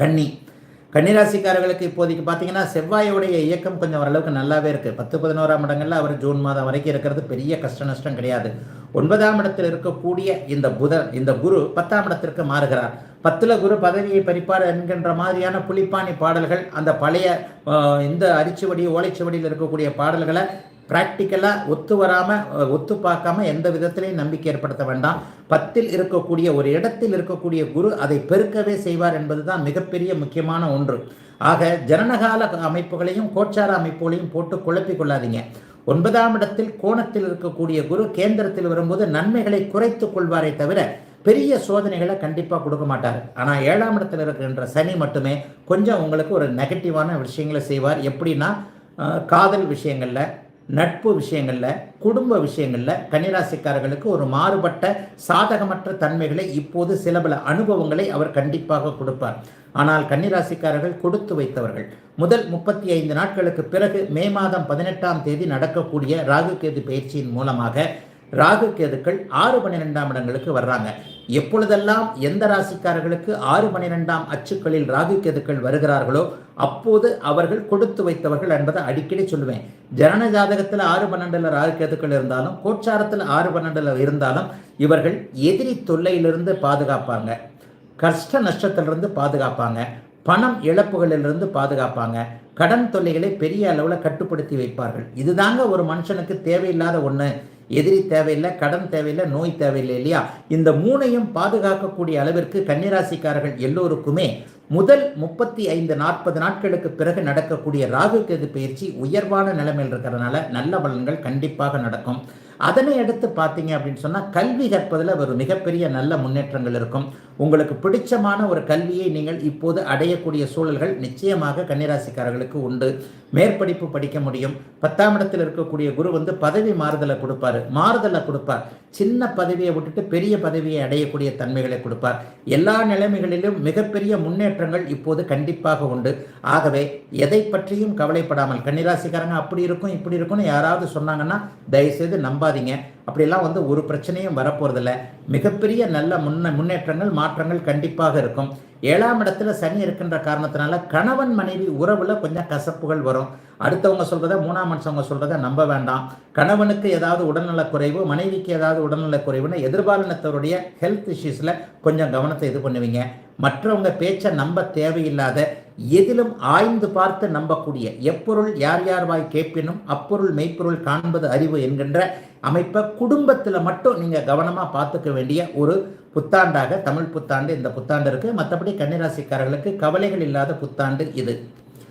கன்னி. கன்னிராசிக்காரர்களுக்கு இப்போதைக்கு பார்த்தீங்கன்னா செவ்வாயோடைய இயக்கம் கொஞ்சம் ஓரளவுக்கு நல்லாவே இருக்குது பத்து பதினோராம் இடங்களில் அவர் ஜூன் மாதம் வரைக்கும் இருக்கிறது. பெரிய கஷ்ட நஷ்டம் கிடையாது. ஒன்பதாம் இடத்தில் இருக்கக்கூடிய இந்த புதன் இந்த குரு பத்தாம் இடத்திற்கு மாறுகிறார். பத்துல குரு பதவியை பறிப்பார் என்கின்ற மாதிரியான புலிப்பாணி பாடல்கள் அந்த பழைய இந்த அரிச்சுவடி ஓலைச்சுவடியில் இருக்கக்கூடிய பாடல்களை ப்ராக்டிக்கலாக ஒத்து வராமல் ஒத்து பார்க்காம எந்த விதத்திலையும் நம்பிக்கை ஏற்படுத்த வேண்டாம். பத்தில் இருக்கக்கூடிய ஒரு இடத்தில் இருக்கக்கூடிய குரு அதை பெருக்கவே செய்வார் என்பது தான் மிகப்பெரிய முக்கியமான ஒன்று. ஆக ஜனனகால அமைப்புகளையும் கோச்சார அமைப்புகளையும் போட்டு குழப்பிக் கொள்ளாதீங்க. ஒன்பதாம் இடத்தில் கோணத்தில் இருக்கக்கூடிய குரு கேந்திரத்தில் வரும்போது நன்மைகளை குறைத்துக் கொள்வாரே தவிர பெரிய சோதனைகளை கண்டிப்பாக கொடுக்க மாட்டார். ஆனால் ஏழாம் இடத்தில் இருக்கின்ற சனி மட்டுமே கொஞ்சம் உங்களுக்கு ஒரு நெகட்டிவான விஷயங்களை செய்வார். எப்படின்னா காதல் விஷயங்களில் நட்பு விஷயங்களில் குடும்ப விஷயங்களில் கன்னிராசிக்காரர்களுக்கு ஒரு மாறுபட்ட சாதகமற்ற தன்மைகளை இப்போது சில பல அனுபவங்களை அவர் கண்டிப்பாக கொடுப்பார். ஆனால் கன்னிராசிக்காரர்கள் கொடுத்து வைத்தவர்கள். முதல் முப்பத்தி ஐந்து நாட்களுக்கு பிறகு மே மாதம் பதினெட்டாம் தேதி நடக்கக்கூடிய ராகு கேது பயிற்சியின் மூலமாக ராகு கேதுக்கள் ஆறு பன்னிரெண்டாம் இடங்களுக்கு வர்றாங்க. எப்பொழுதெல்லாம் எந்த ராசிக்காரர்களுக்கு ஆறு பன்னிரெண்டாம் அச்சுக்களில் ராகு கேதுக்கள் வருகிறார்களோ அப்போது அவர்கள் கொடுத்து வைத்தவர்கள் என்பதை அடிக்கடி சொல்லுவேன். ஜனன ஜாதகத்தில் ஆறு பன்னெண்டுல ராகு கேதுக்கள் இருந்தாலும் கோச்சாரத்தில் ஆறு பன்னெண்டுல இருந்தாலும் இவர்கள் எதிரி தொல்லையிலிருந்து பாதுகாப்பாங்க. கஷ்ட நஷ்டத்திலிருந்து பாதுகாப்பாங்க. பணம் இழப்புகளிலிருந்து பாதுகாப்பாங்க. கடன் தொல்லைகளை பெரிய அளவில் கட்டுப்படுத்தி வைப்பார்கள். இதுதாங்க ஒரு மனுஷனுக்கு தேவையில்லாத ஒன்று எதிரி தேவையில்லை கடன் தேவையில்லை நோய் தேவையில்லை இல்லையா? இந்த மூணையும் பாதுகாக்கக்கூடிய அளவிற்கு கன்னிராசிக்காரர்கள் எல்லோருக்குமே முதல் முப்பத்தி ஐந்து நாற்பது நாட்களுக்கு பிறகு நடக்கக்கூடிய ராகு கேது பயிற்சி உயர்வான நிலைமையில் இருக்கிறதுனால நல்ல பலன்கள் கண்டிப்பாக நடக்கும். அதனை அடுத்து பார்த்தீங்க அப்படின்னு சொன்னால் கல்வி கற்பதில் ஒரு மிகப்பெரிய நல்ல முன்னேற்றங்கள் இருக்கும். உங்களுக்கு பிடிச்சமான ஒரு கல்வியை நீங்கள் இப்போது அடையக்கூடிய சூழல்கள் நிச்சயமாக கன்னிராசிக்காரர்களுக்கு உண்டு. மேற்படிப்பு படிக்க முடியும். பத்தாம் இடத்தில் இருக்கக்கூடிய குரு வந்து பதவி மாறுதலை கொடுப்பாரு. மாறுதலை கொடுப்பார். சின்ன பதவியை விட்டுட்டு பெரிய பதவியை அடையக்கூடிய தன்மைகளை கொடுப்பார். எல்லா நிலைமைகளிலும் மிகப்பெரிய முன்னேற்றங்கள் இப்போது கண்டிப்பாக உண்டு. ஆகவே எதை பற்றியும் கவலைப்படாமல் கன்னிராசிக்காரங்க அப்படி இருக்கும் இப்படி இருக்கும்னு யாராவது சொன்னாங்கன்னா தயவுசெய்து நம்பாதீங்க. அப்படிலாம் வந்து ஒரு பிரச்சனையும் வரப்போறதில்ல. மிகப்பெரிய நல்ல முன்ன முன்னேற்றங்கள் மாற்றங்கள் கண்டிப்பாக இருக்கும். ஏழாம் இடத்துல சனி இருக்கின்ற காரணத்தினால கணவன் மனைவி உறவுல கொஞ்சம் கசப்புகள் வரும். அடுத்தவங்க சொல்றத மூணாம் மனுஷவங்க சொல்றத நம்ப வேண்டாம். கணவனுக்கு ஏதாவது உடல்நலக் குறைவு மனைவிக்கு ஏதாவது உடல்நலக் குறைவுன்னு எதிர்பாலினத்தவருடைய ஹெல்த் இஷ்யூஸ்ல கொஞ்சம் கவனத்தை இது பண்ணுவீங்க. மற்றவங்க பேச்சை நம்ப தேவையில்லாத எதிலும் ஆய்ந்து பார்த்து நம்பக்கூடிய எப்பொருள் யார் யார் வாய் கேட்பினும் அப்பொருள் மெய்ப்பொருள் காண்பது அறிவு என்கின்ற அமைப்பை குடும்பத்தில் மட்டும் நீங்கள் கவனமாக பார்த்துக்க வேண்டிய ஒரு புத்தாண்டாக தமிழ் புத்தாண்டு இந்த புத்தாண்டு இருக்குது மற்றபடி கன்னிராசிக்காரர்களுக்கு கவலைகள் இல்லாத புத்தாண்டு இது.